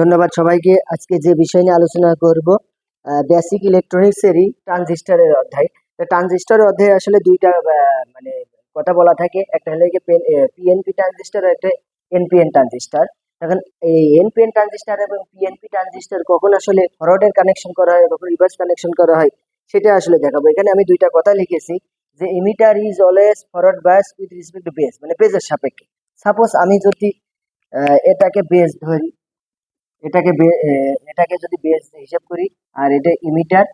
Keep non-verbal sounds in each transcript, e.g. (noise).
ধন্যবাদ সবাইকে। আজকে যে বিষয় নিয়ে আলোচনা করব বেসিক ইলেকট্রনিক্সেরই ট্রানজিস্টরের অধ্যায়। ট্রানজিস্টরের অধ্যায়ে আসলে দুইটা মানে কথা বলা থাকে। একটা হলো পিএনপি ট্রানজিস্টর আর একটা এনপিএন ট্রানজিস্টর। এখন এই এনপিএন ট্রানজিস্টর এবং পিএনপি ট্রানজিস্টার কখন আসলে ফরওয়ার্ডের কানেকশন করা হয়, কখন রিভার্স কানেকশন করা হয়, সেটা আসলে দেখাবো। এখানে আমি দুইটা কথা লিখেছি, যে emitter is always forward bias with respect to base মানে বেজের সাপেক্ষে। সাপোজ আমি যদি এটাকে বেস ধরি এটাকে এটাকে যদি বেস হিসাব করি, আর এটা ইমিটার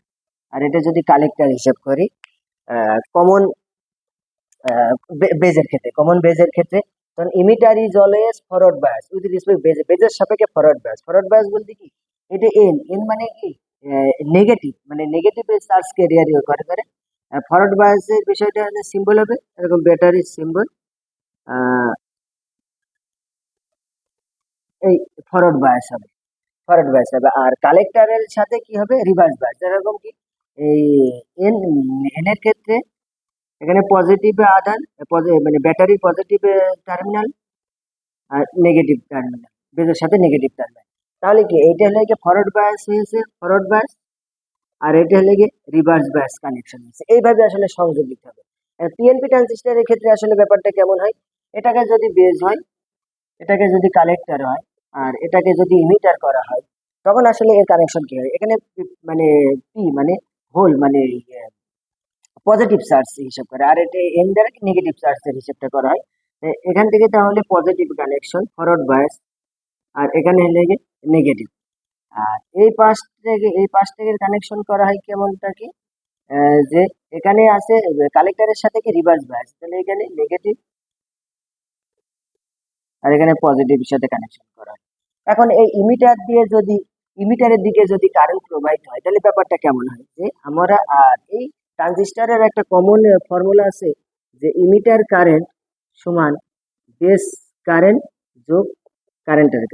আর এটা যদি কালেক্টর হিসাব করি কমন বেজের ক্ষেত্রে কমন বেজের ক্ষেত্রে, তখন emitter is always forward bias with respect base, বেজের সাপেক্ষে ফরওয়ার্ড বায়াস ফরওয়ার্ড বায়াস বলতে কি? এটা এন এন মানে কি? নেগেটিভ মানে নেগেটিভ চার্জ ক্যারিয়ার করে করে ফরওয়ার্ড বায়াসের বিষয়টা হলে সিম্বল হবে, এরকম ব্যাটারি সিম্বল এই ফরওয়ার্ড বায়াস হবে। ফরওয়ার্ড বায়াস হবে। আর কালেক্টরের সাথে কি হবে? রিভার্স বায়াস যেরকম কি, এই এন এন এর ক্ষেত্রে এখানে পজিটিভ আধান মানে ব্যাটারি পজিটিভ টার্মিনাল আর নেগেটিভ টার্মিনাল বেজের সাথে নেগেটিভ টার্মিনাল তাহলে কি, এইটা হলে কি ফরওয়ার্ড বায়াস হয়েছে ফরওয়ার্ড বায়াস আর এটা হলে কি রিভার্স বায়াস কানেকশন হয়েছে। এইভাবে আসলে সংযোগ দিতে হবে। পিএনপি ট্রানজিস্টারের ক্ষেত্রে আসলে ব্যাপারটা কেমন হয়? এটাকে যদি বেজ হয়, এটাকে যদি কালেক্টর হয় আর এটাকে যদি ইমিটার করা হয়, তখন আসলে এর কানেকশন কি হয়? এখানে মানে পি মানে হোল মানে পজিটিভ চার্জ হিসাব করে। আর এটা এন দ্বারা নেগেটিভ চার্জের হিসাবটা করা হয়। এখান থেকে তাহলে পজিটিভ কানেকশন ফরওয়ার্ড বায়াস আর এখানে হলে নেগেটিভ আর এই পাশ থেকে, এই পাশ থেকে কানেকশন করা হয় কেমনটা কি? যে এখানে আছে কালেক্টরের সাথে কি রিভার্স বায়াস তাহলে এখানে নেগেটিভ আর এখানে পজিটিভের সাথে কানেকশন এখন এই ইমিটার দিয়ে যদি ইমিটারের দিকে যদি কারেন্ট প্রবাহিত হয়, তাহলে ব্যাপারটা কেমন হয়? যে আমরা আর এই ট্রানজিস্টরের একটা কমন ফর্মুলা আছে যে ইমিটার কারেন্ট সমান বেস কারেন্ট যোগ কারেন্টের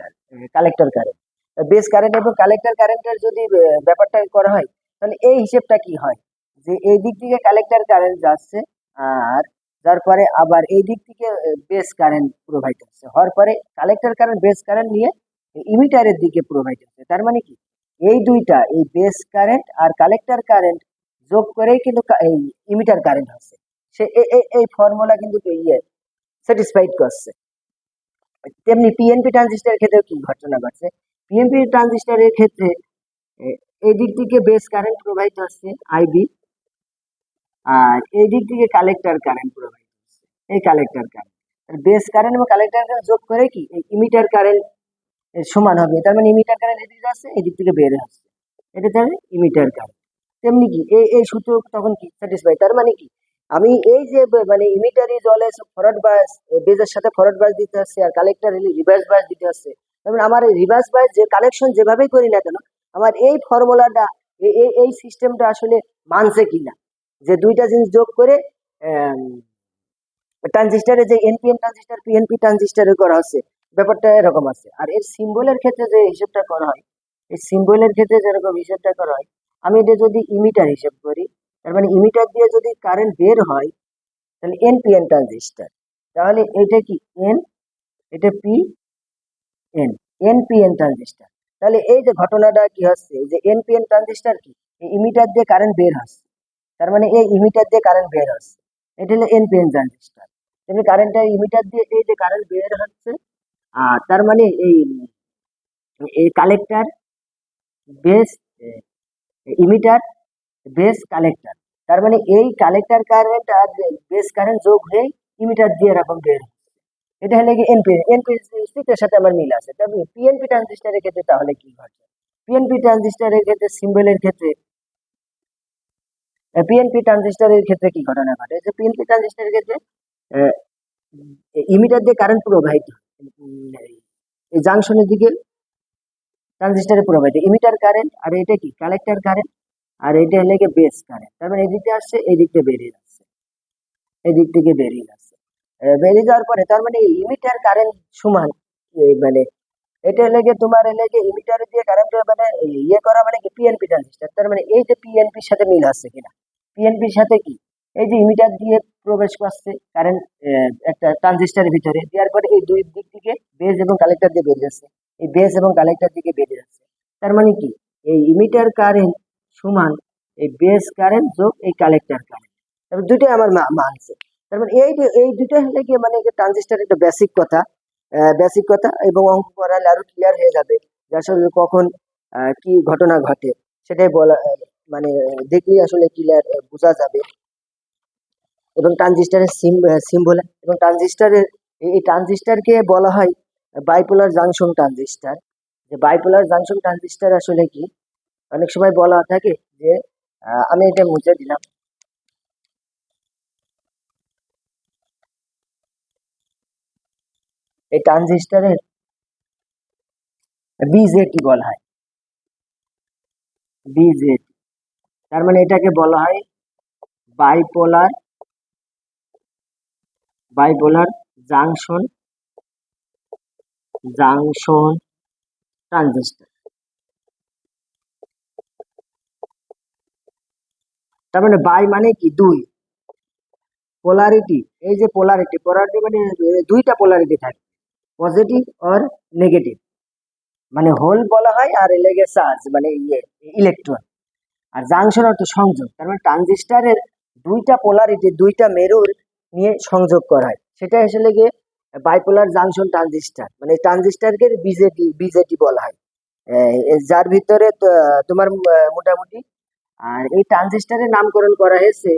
কালেক্টর কারেন্ট বেস কারেন্ট এবং কালেক্টর কারেন্টের যদি ব্যাপারটা করা হয়, তাহলে এই হিসেবটা কি হয়? যে এই দিক থেকে কালেক্টর কারেন্ট যাচ্ছে আর যার পরে আবার এই দিক থেকে বেস কারেন্ট প্রোভাইড হচ্ছে। হওয়ার পরে কালেক্টর কারেন্ট বেস কারেন্ট নিয়ে ইমিটারের দিকে প্রোভাইড হচ্ছে তার মানে কি? এই দুইটা, এই বেস কারেন্ট আর কালেক্টর কারেন্ট যোগ করেই কিন্তু এই ইমিটার কারেন্ট হচ্ছে সে এই ফর্মুলা কিন্তু ইয়ে স্যাটিসফাইড করছে। তেমনি পিএনপি ট্রানজিস্টারের ক্ষেত্রে কি ঘটনা ঘটছে? পিএনপি ট্রানজিস্টারের ক্ষেত্রে এই দিক থেকে বেস কারেন্ট প্রোভাইড হচ্ছে আইবি আর এই দিক থেকে কালেক্টর কারেন্ট প্রোভাইড হচ্ছে। এই কালেক্টর কারেন্ট বেস কারেন্ট এবং কালেক্টর কারেন্ট যোগ করে কি? এই ইমিটার কারেন্ট সমান হবে। তার মানে ইমিটার কারেন্ট এদিকে যাচ্ছে এদিক থেকে বের হচ্ছে। এটা তাহলে ইমিটার কারেন্ট তেমনি কি এই এই সূত্র তখন কি স্যাটিসফাই তার মানে কি, আমি এই যে মানে ইমিটারি জলে ফরওয়ার্ড বাস বেজের সাথে ফরওয়ার্ড বাস দিতে হচ্ছে আর কালেক্টর রিভার্স বাস দিতে হচ্ছে তারপরে আমার এই রিভার্স বাস যে কালেকশন যেভাবেই করি না কেন, আমার এই ফর্মুলাটা এই এই সিস্টেমটা আসলে মানছে কিনা? যে দুইটা জিনিস যোগ করে ট্রানজিস্টারে যে এনপিএন ট্রানজিস্টার পিএনপি ট্রানজিস্টারে করা হচ্ছে ব্যাপারটা এরকম আছে। আর এর সিম্বলের ক্ষেত্রে যে হিসেবটা করা হয়, এই সিম্বলের ক্ষেত্রে যেরকম হিসেবটা করা হয়, আমি এটা যদি ইমিটার হিসেব করি, তার মানে ইমিটার দিয়ে যদি কারেন্ট বের হয়, তাহলে এনপিএন ট্রানজিস্টার তাহলে এটা কি এন এটা পি এন এনপিএন ট্রানজিস্টার তাহলে এই যে ঘটনাটা কি হচ্ছে, যে এন পি এন ট্রানজিস্টার কি? ইমিটার দিয়ে কারেন্ট বের হচ্ছে। তার মানে এই ইমিটার দিয়ে কারেন্ট বের হচ্ছে। এটা হলো এনপিএন ট্রানজিস্টার তেমনি কারেন্টটা ইমিটার দিয়ে এই যে কারেন্ট বের হচ্ছে তার মানে এই এই collector base emitter base collector তার মানে এই কালেক্টার কারেন্ট আর বেস কারেন্ট যোগ হয়ে ইমিটার দিয়ে এরকম বের এটা হলে কি এনপি এনপি এর সাথে আমার মিল আছে। তবে পিএনপি ট্রানজিস্টারের ক্ষেত্রে তাহলে কি ঘটে? পিএনপি ট্রানজিস্টারের ক্ষেত্রে সিম্বলের ক্ষেত্রে পিএনপি ট্রানজিস্টারের ক্ষেত্রে কি ঘটনা ঘটে? যে পিএনপি ট্রানজিস্টারের ক্ষেত্রে ইমিটার দিয়ে কারেন্ট প্রোভাইড এই জাংশনের দিকে ট্রানজিস্টারে প্রোভাইড ইমিটার কারেন্ট আর এটা কি? কালেক্টার কারেন্ট আর এটা হলে কি বেস কারেন্ট তার মানে এদিকে আসছে এই দিক থেকে বেরিয়ে যাচ্ছে। এই দিক থেকে বেরিয়ে যাচ্ছে। বেরিয়ে যাওয়ার পরে তার মানে ইমিটার কারেন্ট সমান মানে এটা হলে গিয়ে তোমার হলে গিয়ে ইমিটার দিয়ে কারেন্ট মানে ইয়ে করা মানে কি? পিএনপি ট্রানজিস্টার তার মানে এই যে পিএনপির সাথে মিল আছে কিনা? পিএনপির সাথে কি? এই যে ইমিটার দিয়ে প্রবেশ করছে কারেন্ট একটা ট্রানজিস্টারের ভিতরে, দেওয়ার পরে এই দুই দিক থেকে বেজ এবং কালেক্টর দিয়ে বেরিয়ে যাচ্ছে। এই বেস এবং কালেক্টর দিকে বেরিয়ে যাচ্ছে। তার মানে কি? এই ইমিটার কারেন্ট সমান এই বেস কারেন্ট যোগ এই কালেক্টর কারেন্ট তারপর দুটোই আমার মানছে তার মানে এই এই দুটো হলে কি মানে ট্রানজিস্টার একটা বেসিক কথা বেসিক কথা এবং অঙ্ক করালে আরও ক্লিয়ার হয়ে যাবে। যে আসলে কখন কি ঘটনা ঘটে, সেটাই বলা মানে দেখলেই আসলে ক্লিয়ার বোঝা যাবে। এবং ট্রানজিস্টারের সিম সিম্বল এবং ট্রানজিস্টারের এই ট্রানজিস্টারকে বলা হয় বাইপোলার জাংশন ট্রানজিস্টার। যে বাইপোলার জাংশন ট্রানজিস্টার আসলে কি? অনেক সময় বলা থাকে যে আমি এটা মুছে দিলাম। এই ট্রানজিস্টারের বিজেটি বলা হয়। বিজেটি তার মানে এটাকে বলা হয় bipolar bipolar junction junction transistor. তার মানে বাই মানে কি? দুই। পোলারিটি, এই যে পোলারিটি পোলারিটি মানে দুইটা পোলারিটি থাকে, পজিটিভ আর নেগেটিভ। মানে হোল বলা হয় আর লেগে চার্জ মানে ইয়ে ইলেকট্রন। আর জাংশন অর্থ সংযোগ, তার মানে ট্রানজিস্টারের দুইটা পোলারিটি, দুইটা মেরুর নিয়ে সংযোগ করা হয়। সেটা আসলে গিয়ে বাইপোলার জাংশন ট্রানজিস্টার মানে ট্রানজিস্টারকে বিজেটি বিজেটি বলা হয়। যার ভিতরে তোমার মোটামুটি, আর এই ট্রানজিস্টারের নামকরণ করা হয়েছে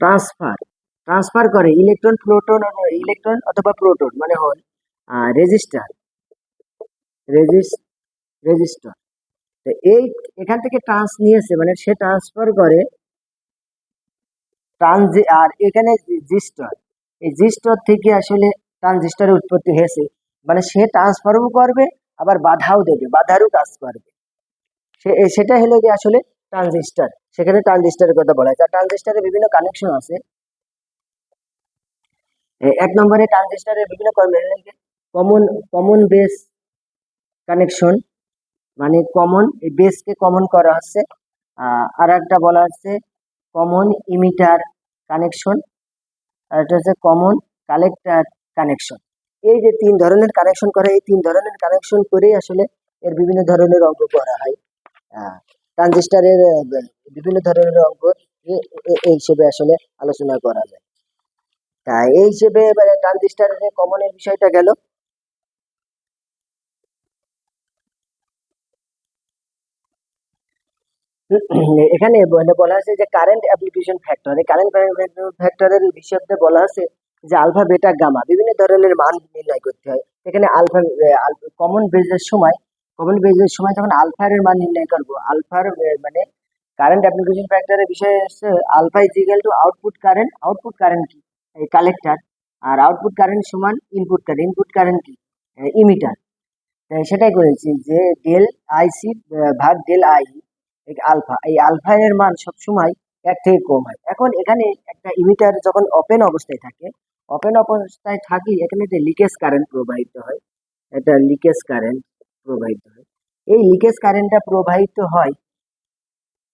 ট্রান্সফার ট্রান্সফার করে ইলেকট্রন প্রোটন ইলেকট্রন অথবা প্রোটন মানে হল রেজিস্টার রেজিস রেজিস্টার তো এই, এখান থেকে ট্রান্স নিয়েছে মানে সে ট্রান্সফার করে ট্রানজি, আর এখানে জিস্টর, এই জিস্টর থেকে আসলে ট্রানজিস্টারের উৎপত্তি হয়েছে। মানে সে ট্রান্সফারও করবে, আবার বাধাও দেবে, বাধারও কাজ করবে। সে সেটা হলো যে আসলে ট্রানজিস্টার, সেখানে ট্রানজিস্টারের কথা বলা হয় ট্রানজিস্টারের বিভিন্ন কানেকশন আছে। এক নম্বরে ট্রানজিস্টারের বিভিন্ন কমন কমন বেস কানেকশন মানে কমন এই বেসকে কমন করা হচ্ছে। আর একটা বলা হচ্ছে কমন ইমিটার কানেকশন আর এটা হচ্ছে কমন কালেক্টার কানেকশন এই যে তিন ধরনের কানেকশন করা, এই তিন ধরনের কানেকশন করেই আসলে এর বিভিন্ন ধরনের অঙ্ক করা হয়। ট্রানজিস্টারের বিভিন্ন ধরনের অঙ্ক এই হিসেবে আসলে আলোচনা করা যায়। তা এই হিসেবে মানে ট্রানজিস্টারের কমনের বিষয়টা গেল (clears throat) এখানে বলা আছে যে কারেন্ট অ্যাপ্লিকেশন ফ্যাক্টর এই কারেন্ট ফ্যাক্টরের বিষয়তে বলা আছে যে আলফা বেটা গামা বিভিন্ন ধরনের মান নির্ণয় করতে হয়। এখানে আলফা কমন বেজের সময় কমন বেজের সময় যখন আলফার মান নির্ণয় করব আলফার মানে কারেন্ট অ্যাপ্লিকেশন ফ্যাক্টরের বিষয় হচ্ছে alpha is equal to output current output current কি? কালেক্টর আর আউটপুট কারেন্ট সমান ইনপুট কারেন্ট ইনপুট কারেন্ট কি? ইমিটার সেটাই করেছি যে ডেল আইসি ভাগ ডেল আই আলফা এই আলফা এর মান সবসময় এক থেকে কম হয়। এখন এখানে একটা ইমিটার যখন ওপেন অবস্থায় থাকে ওপেন অবস্থায় থাকি এখানে একটা লিকেজ কারেন্ট প্রবাহিত হয়, একটা লিকেজ কারেন্ট প্রবাহিত হয়, এই লিকেজ কারেন্টটা প্রবাহিত হয়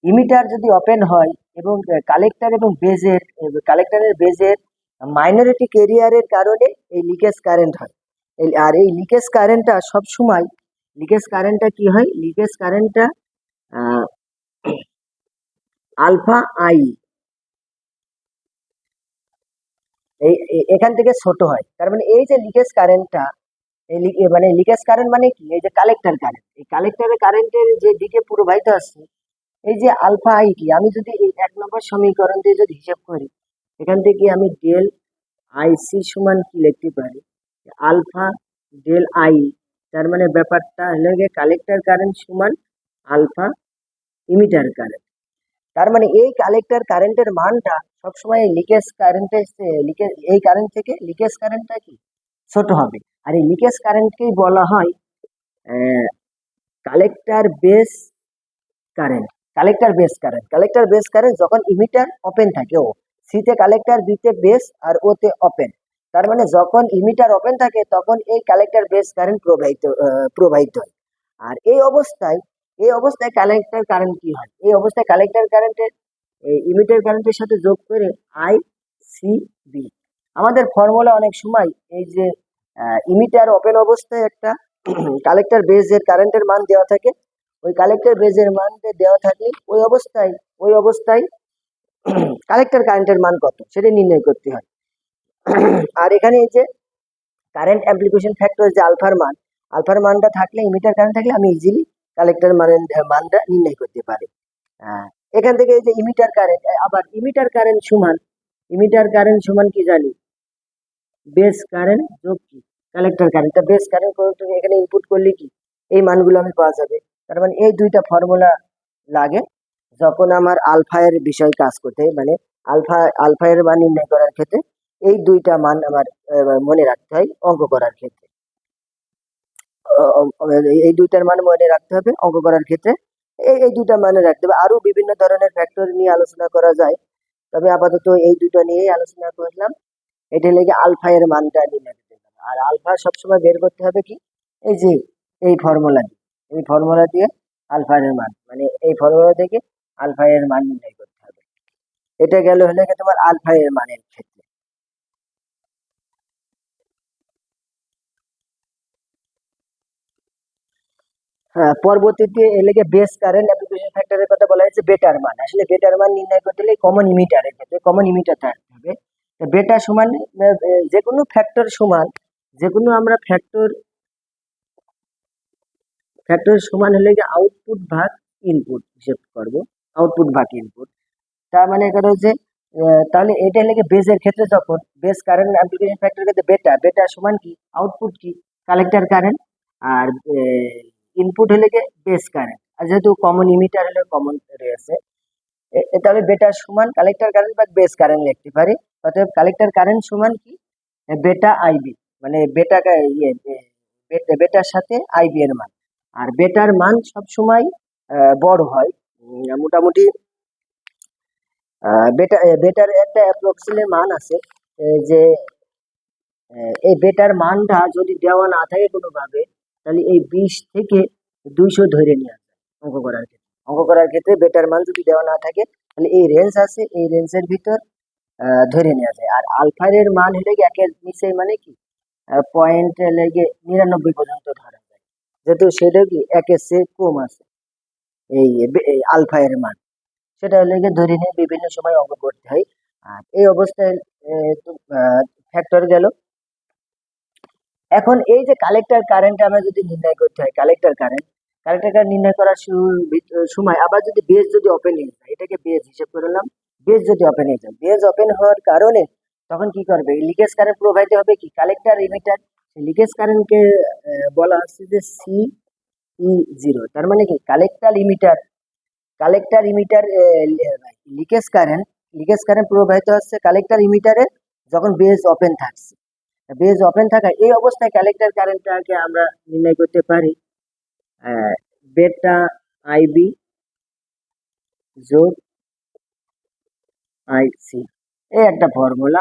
ইমিটার যদি ওপেন হয় এবং কালেক্টর এবং বেজের কালেক্টরের বেজের মাইনরিটি কেরিয়ারের কারণে এই লিকেজ কারেন্ট হয়। আর এই লিকেজ কারেন্টটা সব সময় লিকেজ কারেন্টটা কি হয়? লিকেজ কারেন্টটা আলফা আই। এখান থেকে ছোট হয়। তার মানে এই যে লিকেজ কারেন্টটা, এই মানে লিকেজ কারেন্ট মানে কি? এই যে কালেক্টর কারেন্ট এই কালেক্টরের কারেন্টের যে দিকে প্রবাহিত আছে, এই যে আলফা আই কি? আমি যদি এই এক নম্বর সমীকরণ দিয়ে যদি হিসাব করি, এখান থেকে আমি ডেল আই সি সমান কি লিখতে পারি? Alpha del I. তার মানে ব্যাপারটা হলো কালেক্টর কারেন্ট সমান আলফা ইমিটার কারেন্ট তার মানে এই কালেক্টর কারেন্টের মানটা সবসময় লিকেজ কারেন্টের লিকেজ এই কারেন্ট থেকে লিকেজ কারেন্টটা কি? ছোট হবে। আর এই লিকেজ কারেন্টকেই বলা হয়? Collector base current collector base current collector base current যখন ইমিটার ওপেন থাকে, ও সিতে কালেক্টর বিতে বেস আর ওতে ওপেন তার মানে যখন ইমিটার ওপেন থাকে, তখন এই কালেক্টর বেস কারেন্ট প্রবাহিত প্রবাহিত হয়। আর এই অবস্থায় এই অবস্থায় কালেক্টর কারেন্ট কি হয়? এই অবস্থায় কালেক্টর কারেন্টের ইমিটার কারেন্টের সাথে যোগ করে আই সি বি আমাদের ফর্মুলা অনেক সময় এই যে ইমিটার ওপেন অবস্থায় একটা কালেক্টর বেজের কারেন্টের মান দেওয়া থাকে। ওই কালেক্টর বেজের মান দেওয়া থাকলে ওই অবস্থায় ওই অবস্থায় (clears throat) কালেক্টর কারেন্টের মান কত? সেটা নির্ণয় করতে হয়। (clears throat) আর এখানে এই যে কারেন্ট অ্যাপ্লিকেশন ফ্যাক্টর যে আলফার মান, আলফার মানটা থাকলে ইমিটার কারেন্ট থাকলে আমি ইজিলি কালেক্টর মানের মানটা নির্ণয় করতে পারে। এখান থেকে যে ইমিটার কারেন্ট আবার ইমিটার কারেন্ট সমান ইমিটার কারেন্ট সমান কি জানি? বেস কারেন্ট যোগ কি? কালেক্টর কারেন্ট তা বেস কারেন্ট এখানে ইনপুট করলে কি? এই মানগুলো আমি পাওয়া যাবে। তার মানে এই দুইটা ফর্মুলা লাগে যখন আমার আলফা এর বিষয় কাজ করতে মানে আলফা আলফা এর মান নির্ণয় করার ক্ষেত্রে এই দুইটা মান আমার মনে রাখতে হয় অঙ্ক করার ক্ষেত্রে। এই দুইটার মান মনে রাখতে হবে অঙ্ক করার ক্ষেত্রে। এই এই দুইটা মানে রাখতে হবে। আরও বিভিন্ন ধরনের ফ্যাক্টর নিয়ে আলোচনা করা যায়। তবে আপাতত এই দুটো নিয়েই আলোচনা করলাম। এটা লেগে আলফা এর মানটা নির্ণয় করতে হবে আর আলফা সবসময় বের করতে হবে কি? এই যে, এই ফর্মুলা দিয়ে। এই ফর্মুলা দিয়ে আলফা এর মান। মানে এই ফর্মুলা থেকে আলফা এর মান নির্ণয় করতে হবে। এটা গেল হলে তোমার আলফা এর মানের ক্ষেত্রে। হ্যাঁ পরবর্তীতে এলেগে বেস কারেন্ট অ্যাপ্লিকেশন ফ্যাক্টরের কথা বলা হয়েছে বেটার মান। আসলে বেটার মান নির্ণয় করতে হলে কমন ইমিটারের ক্ষেত্রে কমন ইমিটার থাকতে হবে। বেটা সমান যে কোনো ফ্যাক্টর সমান, যে কোনো আমরা ফ্যাক্টর ফ্যাক্টর সমান হলে গিয়ে আউটপুট ভাগ ইনপুট হিসেব করব আউটপুট ভাগ ইনপুট তার মানে এখানে হচ্ছে তাহলে এটা লেগে বেজের ক্ষেত্রে যখন বেস কারেন্ট অ্যাপ্লিকেশন ফ্যাক্টরের ক্ষেত্রে বেটা বেটা সমান কি আউটপুট কি কালেক্টর কারেন্ট আর ইনপুট হলে গিয়ে বেস কারেন্ট আর যেহেতু কমন ইমিটার হলে কমন রয়েছে এ- এ তাহলে বেটা সমান কালেক্টর কারেন্ট বা বেস কারেন্ট লিখতে পারি। অতএব কালেক্টর কারেন্ট সমান কি? বেটা আইবি মানে বেটা ইয়ে বেটা- বেটার সাথে আইবি এর মান। আর বেটার মান সব সময় বড় হয়। মোটামুটি বেটা বেটার একটা অ্যাপ্রক্সিমেট মান আছে যে এই বেটার মানটা যদি দেওয়া না থাকে কোনোভাবে তাহলে এই বিশ থেকে দুইশো ধরে নিয়ে আসবে অঙ্ক করার ক্ষেত্রে। অঙ্ক করার ক্ষেত্রে বেটার মান যদি দেওয়া না থাকে, তাহলে এই রেঞ্জ আছে, এই রেঞ্জের ভিতর ধরে নেওয়া যায় আর আলফার এর মান হলে একের নিচে মানে কি? পয়েন্ট লেগে নিরানব্বই পর্যন্ত ধরা যায়। যেহেতু সেটা কি? একের চেয়ে কম আছে। এই বে- এই আলফা এর মান। সেটা লেগে ধরে নিয়ে বিভিন্ন সময় অঙ্ক করতে হয়। আর এই অবস্থায় ফ্যাক্টর গেল। এখন এই যে কালেক্টর কারেন্ট আমরা যদি নির্ণয় করতে হয় কালেক্টর কারেন্ট কালেক্টর কারেন্ট নির্ণয় করার সময় আবার যদি বেজ যদি ওপেন হয়ে যায়, এটাকে বেজ হিসেব করে নিলাম বেজ যদি ওপেন হয়ে যায় বেজ ওপেন হওয়ার কারণে তখন কি করবে? লিকেজ কারেন্ট প্রোভাইড হবে কি? কালেক্টর ইমিটার লিকেজ কারেন্টকে বলা হচ্ছে যে সি ই জিরো তার মানে কি? Collector emitter collector emitter leakage current leakage current প্রবাহিত হচ্ছে কালেক্টর ইমিটারে যখন বেজ ওপেন থাকছে। বেজ ওপেন থাকা। এই অবস্থায় কালেক্টর কারেন্টটাকে আমরা নির্ণয় করতে পারি। বেটা আইবি যোগ আইসি এই একটা ফর্মুলা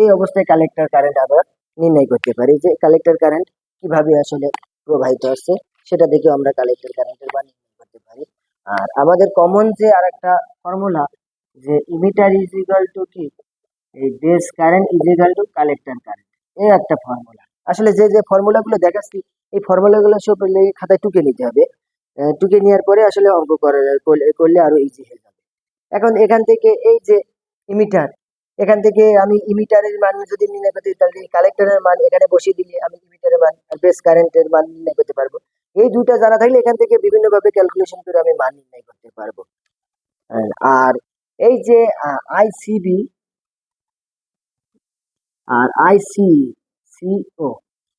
এই অবস্থায় কালেক্টর কারেন্ট আমরা নির্ণয় করতে পারি যে কালেক্টর কারেন্ট কীভাবে আসলে প্রবাহিত হচ্ছে, সেটা দেখে আমরা কালেক্টর কারেন্টের মান নির্ণয় করতে পারি। আর আমাদের কমন যে আর একটা ফর্মুলা যে ইমিটার ইজ টু কি? এই base current is to collector current এই একটা ফর্মুলা আসলে যে যে ফর্মুলাগুলো দেখাচ্ছি, এই ফর্মুলাগুলো সব খাতায় টুকে নিতে হবে। টুকে নেওয়ার পরে আসলে অঙ্ক করে, করলে আরও ইজি হয়ে যাবে। এখন এখান থেকে এই যে ইমিটার এখান থেকে আমি ইমিটারের মান যদি নির্ণয় করতে তাহলে কালেক্টরের মান এখানে বসিয়ে দিলে আমি ইমিটারের মান আর বেস কারেন্টের মান নির্ণয় করতে পারব। এই দুইটা জানা থাকলে এখান থেকে বিভিন্ন ভাবে ক্যালকুলেশন করে আমি মান নির্ণয় করতে পারব। আর এই যে আইসিবি আর আইসি সিও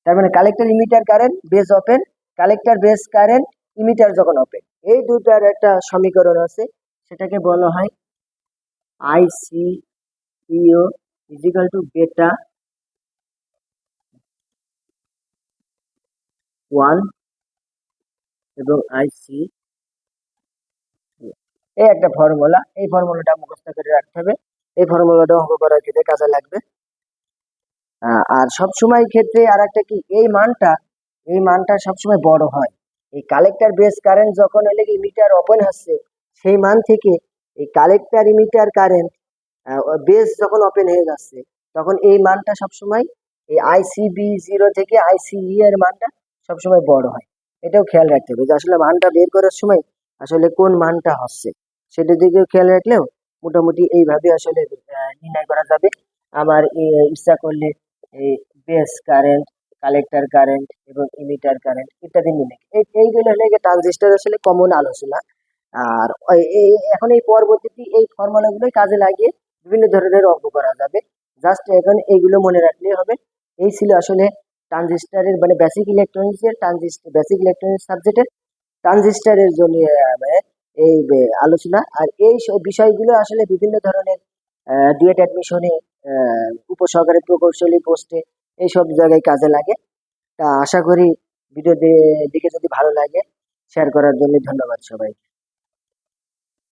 তার মানে collector emitter current base open collector base current emitter যখন ওপেন এই দুটার একটা সমীকরণ আছে, সেটাকে বলা হয় আইসি ইও ইজিক্যাল টু বেটা ওয়ান এবং আইসি এই একটা ফর্মুলা এই ফর্মুলাটা মুখস্থ করে রাখতে হবে। এই ফর্মুলাটা অঙ্ক করার ক্ষেত্রে কাজে লাগবে। আর সব সময় ক্ষেত্রে আর একটা কি, এই মানটা এই মানটা সবসময় বড় হয়। এই কালেক্টর বেস কারেন্ট যখন এলে ইমিটার ওপেন হচ্ছে, সেই মান থেকে এই কালেক্টর ইমিটার কারেন্ট বেস যখন ওপেন হয়ে যাচ্ছে, তখন এই মানটা সবসময় এই আইসিবি জিরো থেকে আইসিই এর মানটা সবসময় বড় হয়। এটাও খেয়াল রাখতে হবে যে আসলে মানটা বের করার সময় আসলে কোন মানটা হচ্ছে, সেটার দিকে খেয়াল রাখলেও মোটামুটি এইভাবে আসলে নির্ণয় করা যাবে। আমার ইচ্ছা করলে এই বেস কারেন্ট, কালেক্টর কারেন্ট এবং ইমিটার কারেন্ট ইত্যাদি মিলে এই- এইগুলো হলে ট্রানজিস্টার আসলে কমন আলোচনা। আর এই- এখন এই পরবর্তীতে এই ফর্মুলাগুলোই কাজে লাগিয়ে বিভিন্ন ধরনের অঙ্ক করা যাবে। জাস্ট এখন এইগুলো মনে রাখলেই হবে। এই ছিল আসলে ট্রানজিস্টারের মানে বেসিক ইলেকট্রনিক্সের ট্রানজিস্টার বেসিক ইলেকট্রনিক্স সাবজেক্টের ট্রানজিস্টারের জন্য মানে এই, আলোচনা। আর এই বিষয়গুলো আসলে বিভিন্ন ধরনের ডিএড অ্যাডমিশনে উপসহকারী প্রকৌশলী পোস্টে এইসব জায়গায় কাজে লাগে। তা আশা করি ভিডিও দিকে যদি ভালো লাগে শেয়ার করার জন্য ধন্যবাদ সবাইকে।